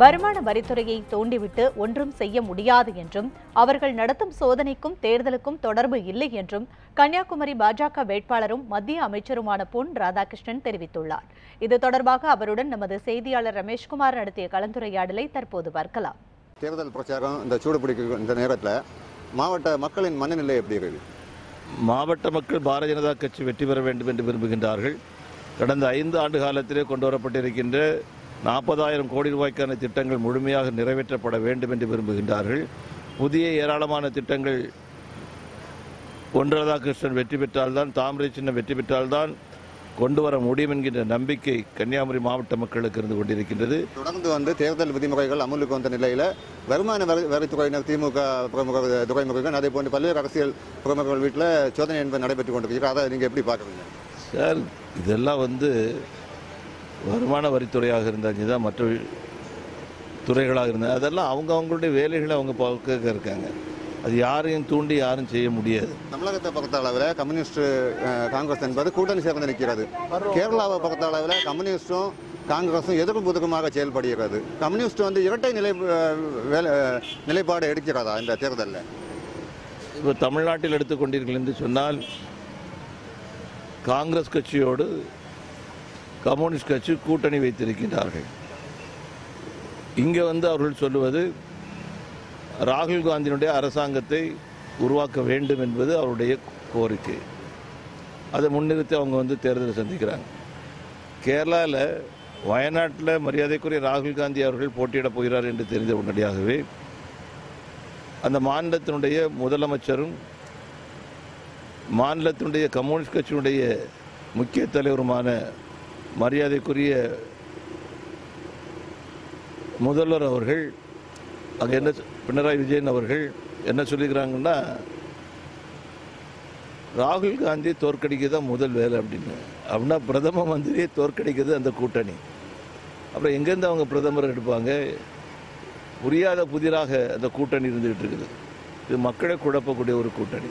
வருமான வரித்துறையை தூண்டிவிட்டு ஒன்றும் செய்ய முடியாது என்றும் அவர்கள் நடத்தும் சோதனைக்கும் தேர்தலுக்கும் தொடர்பு இல்லை என்றும் கன்னியாகுமரி பாஜக வேட்பாளரும் மத்திய அமைச்சருமான பொன் ராதாகிருஷ்ணன் தெரிவித்துள்ளார். இது தொடர்பாக அவருடன் நமது செய்தியாளர் ரமேஷ்குமார் நடத்திய கலந்துரையாடலை தற்போது பார்க்கலாம். தேர்தல் பிரச்சாரம் இந்த சூடு பிடிக்க இந்த நேரத்தில் மாவட்ட மக்களின் மனநிலை எப்படி இருக்குது? மாவட்ட மக்கள் பாரதிய ஜனதா கட்சி வெற்றி பெற வேண்டும் என்று விரும்புகின்றார்கள். கடந்த ஐந்து ஆண்டு காலத்திலே கொண்டு வரப்பட்டிருக்கின்ற நாற்பதாயிரம் கோடி ரூபாய்க்கான திட்டங்கள் முழுமையாக நிறைவேற்றப்பட வேண்டும் என்று விரும்புகின்றார்கள். புதிய ஏராளமான திட்டங்கள் பொன் ராதாகிருஷ்ணன் வெற்றி பெற்றால்தான் தாமரை சின்னம் வெற்றி பெற்றால்தான் கொண்டு வர முடியும் என்கின்ற நம்பிக்கை கன்னியாகுமரி மாவட்ட மக்களுக்கு இருந்து கொண்டிருக்கின்றது. தொடர்ந்து வந்து தேர்தல் விதிமுறைகள் அமலுக்கு வந்த நிலையில் வருமான வரி வரித்துறையினர் திமுக பிரமுக துறைமுகங்கள் அதே போன்று பல்வேறு அரசியல் பிரமுகர்கள் வீட்டில் சோதனை என்பது நடைபெற்று கொண்டிருக்கிறது. அதை நீங்கள் எப்படி பார்க்குறீங்க? சார் இதெல்லாம் வந்து வருமான வரித்துறையாக இருந்தாங்க தான் மற்ற துறைகளாக இருந்தாங்க அதெல்லாம் அவங்க அவங்களுடைய வேலைகளை அவங்க பார்க்க இருக்காங்க. அது யாரையும் தூண்டி யாரும் செய்ய முடியாது. தமிழகத்தை பொறுத்த அளவில் கம்யூனிஸ்ட் காங்கிரஸ் என்பது கூட்டணி சேர்ந்து நிற்கிறது. கேரளாவை பொறுத்த அளவில் கம்யூனிஸ்டும் காங்கிரஸும் எதிர்க்கும் புதுக்கமாக செயல்படுகிறது. கம்யூனிஸ்ட் வந்து இரட்டை நிலை வேலை நிலைப்பாடு எடுக்கிறதா இந்த தேர்தலில்? இப்போ தமிழ்நாட்டில் எடுத்துக்கொண்டீர்கள் என்று சொன்னால் காங்கிரஸ் கட்சியோடு கம்யூனிஸ்ட் கட்சி கூட்டணி வைத்திருக்கின்றார்கள். இங்கே வந்து அவர்கள் சொல்லுவது ராகுல் காந்தியினுடைய அரசாங்கத்தை உருவாக்க வேண்டும் என்பது அவருடைய கோரிக்கை. அதை முன்னிறுத்தி அவங்க வந்து தேர்தலை சந்திக்கிறாங்க. கேரளாவில் வயநாட்டில் மரியாதைக்குரிய ராகுல் காந்தி அவர்கள் போட்டியிடப் போகிறார் என்று தெரிந்த உடனடியாகவே அந்த மாநிலத்தினுடைய முதலமைச்சரும் மாநிலத்தினுடைய கம்யூனிஸ்ட் கட்சியினுடைய முக்கிய தலைவருமான மரியாதைக்குரிய முதல்வர் அவர்கள் அங்கே என்ன பினராயி விஜயன் அவர்கள் என்ன சொல்லிக்கிறாங்கன்னா ராகுல் காந்தி தோற்கடிக்க தான் முதல் வேலை அப்படின்னு. அப்படின்னா பிரதம மந்திரியை தோற்கடிக்கிறது அந்த கூட்டணி. அப்புறம் எங்கேருந்து அவங்க பிரதமர் எடுப்பாங்க? புரியாத புதிராக அந்த கூட்டணி இருந்துகிட்டு இருக்குது. இது மக்களை குழப்பக்கூடிய ஒரு கூட்டணி.